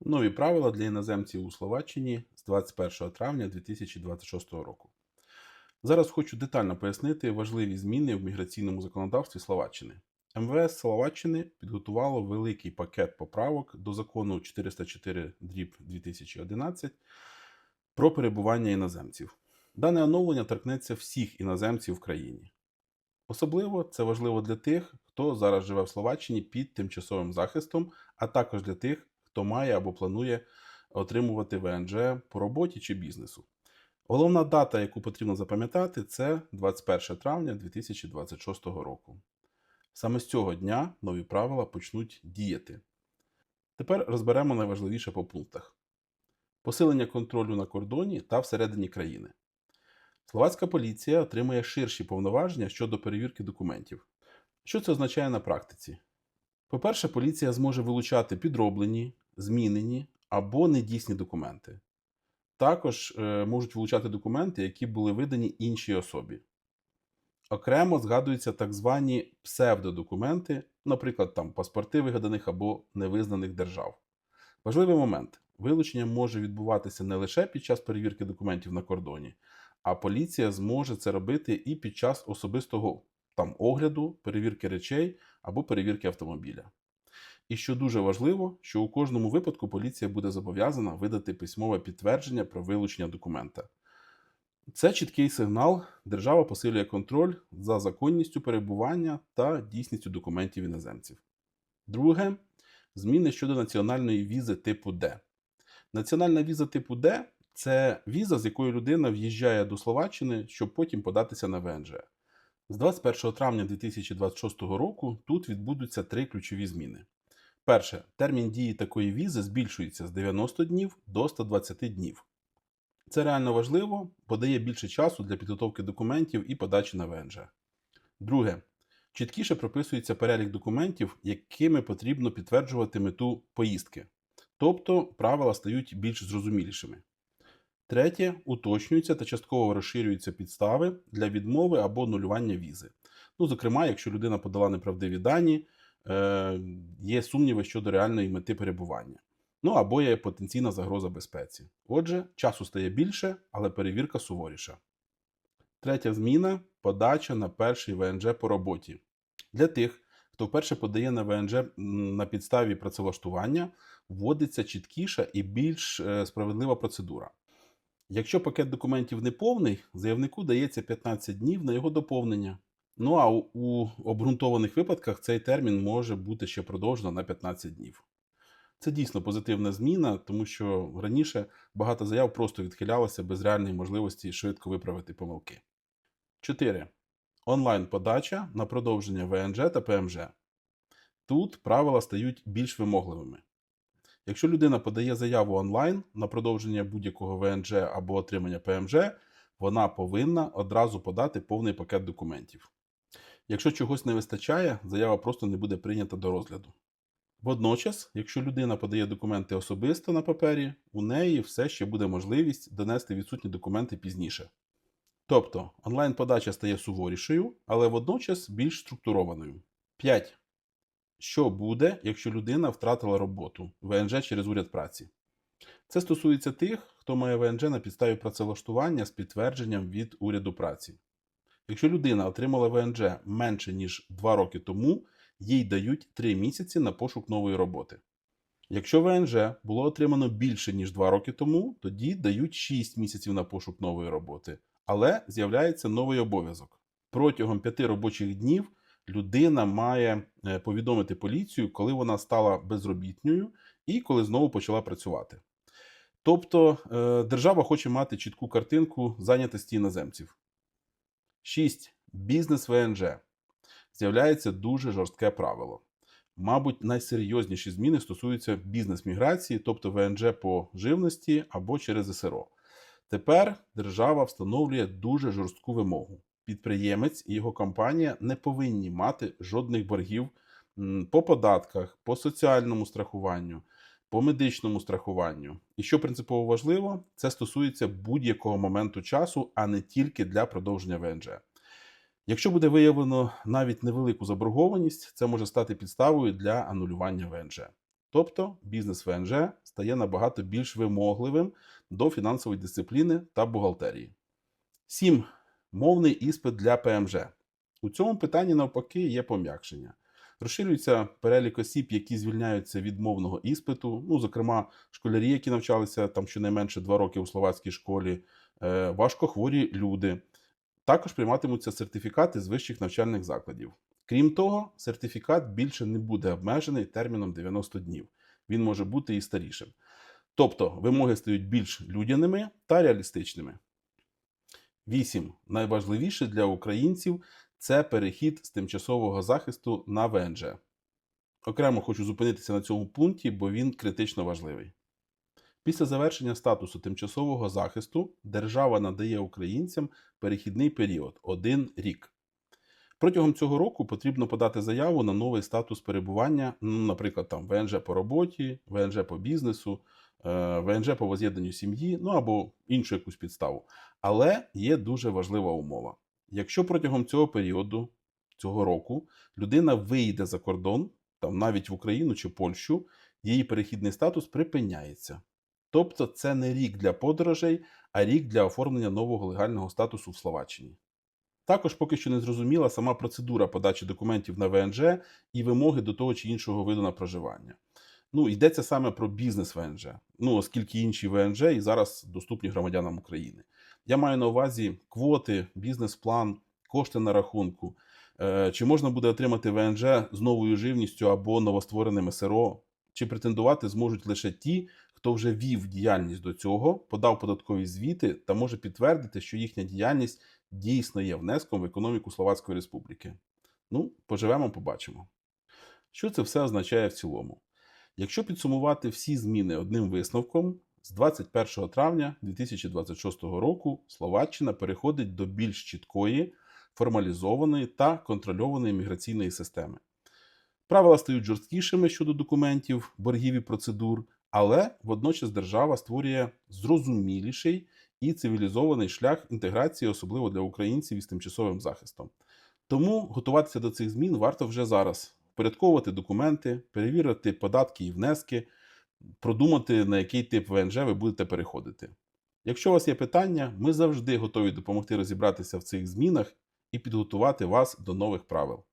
Нові правила для іноземців у Словаччині з 21 травня 2026 року. Зараз хочу детально пояснити важливі зміни в міграційному законодавстві Словаччини. МВС Словаччини підготувало великий пакет поправок до закону 404 2011 про перебування іноземців. Дане оновлення торкнеться всіх іноземців в країні. Особливо це важливо для тих, хто зараз живе в Словаччині під тимчасовим захистом, а також для тих, хто має або планує отримувати ВНЖ по роботі чи бізнесу. Головна дата, яку потрібно запам'ятати, це 21 травня 2026 року. Саме з цього дня нові правила почнуть діяти. Тепер розберемо найважливіше по пунктах: посилення контролю на кордоні та всередині країни. Словацька поліція отримує ширші повноваження щодо перевірки документів. Що це означає на практиці? По-перше, поліція зможе вилучати підроблені, змінені або недійсні документи. Також е, можуть вилучати документи, які були видані іншій особі. Окремо згадуються так звані псевдодокументи, наприклад, там паспорти вигаданих або невизнаних держав. Важливий момент: вилучення може відбуватися не лише під час перевірки документів на кордоні, а поліція зможе це робити і під час особистого там огляду, перевірки речей або перевірки автомобіля. І що дуже важливо, що у кожному випадку поліція буде зобов'язана видати письмове підтвердження про вилучення документа. Це чіткий сигнал, держава посилює контроль за законністю перебування та дійсністю документів іноземців. Друге зміни щодо національної візи типу Д. Національна віза типу Д це віза, з якою людина в'їжджає до Словаччини, щоб потім податися на ВНЖ. З 21 травня 2026 року тут відбудуться три ключові зміни. Перше, термін дії такої візи збільшується з 90 днів до 120 днів. Це реально важливо, бо дає більше часу для підготовки документів і подачі на ВНЖ. Друге, чіткіше прописується перелік документів, якими потрібно підтверджувати мету поїздки. Тобто правила стають більш зрозумілішими. Третє, уточнюються та частково розширюються підстави для відмови або нулювання візи. Ну, зокрема, якщо людина подала неправдиві дані, е, є сумніви щодо реальної мети перебування. Ну або є потенційна загроза безпеці. Отже, часу стає більше, але перевірка суворіша. Третя зміна подача на перший ВНЖ по роботі. Для тих, хто вперше подає на ВНЖ на підставі працевлаштування, вводиться чіткіша і більш е, справедлива процедура. Якщо пакет документів не повний, заявнику дається 15 днів на його доповнення. Ну а у, обґрунтованих випадках цей термін може бути ще продовжено на 15 днів. Це дійсно позитивна зміна, тому що раніше багато заяв просто відхилялося без реальної можливості швидко виправити помилки. 4. Онлайн-подача на продовження ВНЖ та ПМЖ. Тут правила стають більш вимогливими. Якщо людина подає заяву онлайн на продовження будь-якого ВНЖ або отримання ПМЖ, вона повинна одразу подати повний пакет документів. Якщо чогось не вистачає, заява просто не буде прийнята до розгляду. Водночас, якщо людина подає документи особисто на папері, у неї все ще буде можливість донести відсутні документи пізніше. Тобто онлайн-подача стає суворішою, але водночас більш структурованою. 5. Що буде, якщо людина втратила роботу ВНЖ через уряд праці? Це стосується тих, хто має ВНЖ на підставі працевлаштування з підтвердженням від уряду праці. Якщо людина отримала ВНЖ менше ніж 2 роки тому, їй дають 3 місяці на пошук нової роботи. Якщо ВНЖ було отримано більше ніж 2 роки тому, тоді дають 6 місяців на пошук нової роботи, але з'являється новий обов'язок. Протягом 5 робочих днів людина має е, повідомити поліцію, коли вона стала безробітною і коли знову почала працювати. Тобто е, держава хоче мати чітку картинку зайнятості іноземців. 6. Бізнес ВНЖ. З'являється дуже жорстке правило. Мабуть, найсерйозніші зміни стосуються бізнес-міграції, тобто ВНЖ по живності або через СРО. Тепер держава встановлює дуже жорстку вимогу. Підприємець і його компанія не повинні мати жодних боргів по податках, по соціальному страхуванню, по медичному страхуванню. І що принципово важливо, це стосується будь-якого моменту часу, а не тільки для продовження ВНЖ. Якщо буде виявлено навіть невелику заборгованість, це може стати підставою для анулювання ВНЖ. Тобто бізнес ВНЖ стає набагато більш вимогливим до фінансової дисципліни та бухгалтерії. 7. Мовний іспит для ПМЖ. У цьому питанні навпаки є пом'якшення. Розширюється перелік осіб, які звільняються від мовного іспиту. Ну, зокрема, школярі, які навчалися там щонайменше 2 роки у словацькій школі, е, важкохворі люди. Також прийматимуться сертифікати з вищих навчальних закладів. Крім того, сертифікат більше не буде обмежений терміном 90 днів. Він може бути і старішим. Тобто вимоги стають більш людяними та реалістичними. 8. Найважливіше для українців це перехід з тимчасового захисту на ВНЖ. Окремо хочу зупинитися на цьому пункті, бо він критично важливий. Після завершення статусу тимчасового захисту держава надає українцям перехідний період один рік. Протягом цього року потрібно подати заяву на новий статус перебування, ну, наприклад, там ВНЖ по роботі, ВНЖ по бізнесу, е, ВНЖ по воз'єднанню сім'ї, ну або іншу якусь підставу. Але є дуже важлива умова. Якщо протягом цього періоду, цього року, людина вийде за кордон, там навіть в Україну чи Польщу, її перехідний статус припиняється. Тобто це не рік для подорожей, а рік для оформлення нового легального статусу в Словаччині. Також поки що не зрозуміла сама процедура подачі документів на ВНЖ і вимоги до того чи іншого виду на проживання. Ну, йдеться саме про бізнес ВНЖ, ну оскільки інші ВНЖ і зараз доступні громадянам України. Я маю на увазі квоти, бізнес-план, кошти на рахунку. Е, Чи можна буде отримати ВНЖ з новою живністю або новоствореним СРО? Чи претендувати зможуть лише ті, хто вже вів діяльність до цього, подав податкові звіти та може підтвердити, що їхня діяльність дійсно є внеском в економіку Словацької Республіки? Ну, поживемо, побачимо. Що це все означає в цілому? Якщо підсумувати всі зміни одним висновком, з 21 травня 2026 року Словаччина переходить до більш чіткої, формалізованої та контрольованої міграційної системи. Правила стають жорсткішими щодо документів, боргів і процедур, але водночас держава створює зрозуміліший і цивілізований шлях інтеграції, особливо для українців із тимчасовим захистом. Тому готуватися до цих змін варто вже зараз. Впорядковувати документи, перевірити податки і внески, продумати, на який тип ВНЖ ви будете переходити. Якщо у вас є питання, ми завжди готові допомогти розібратися в цих змінах і підготувати вас до нових правил.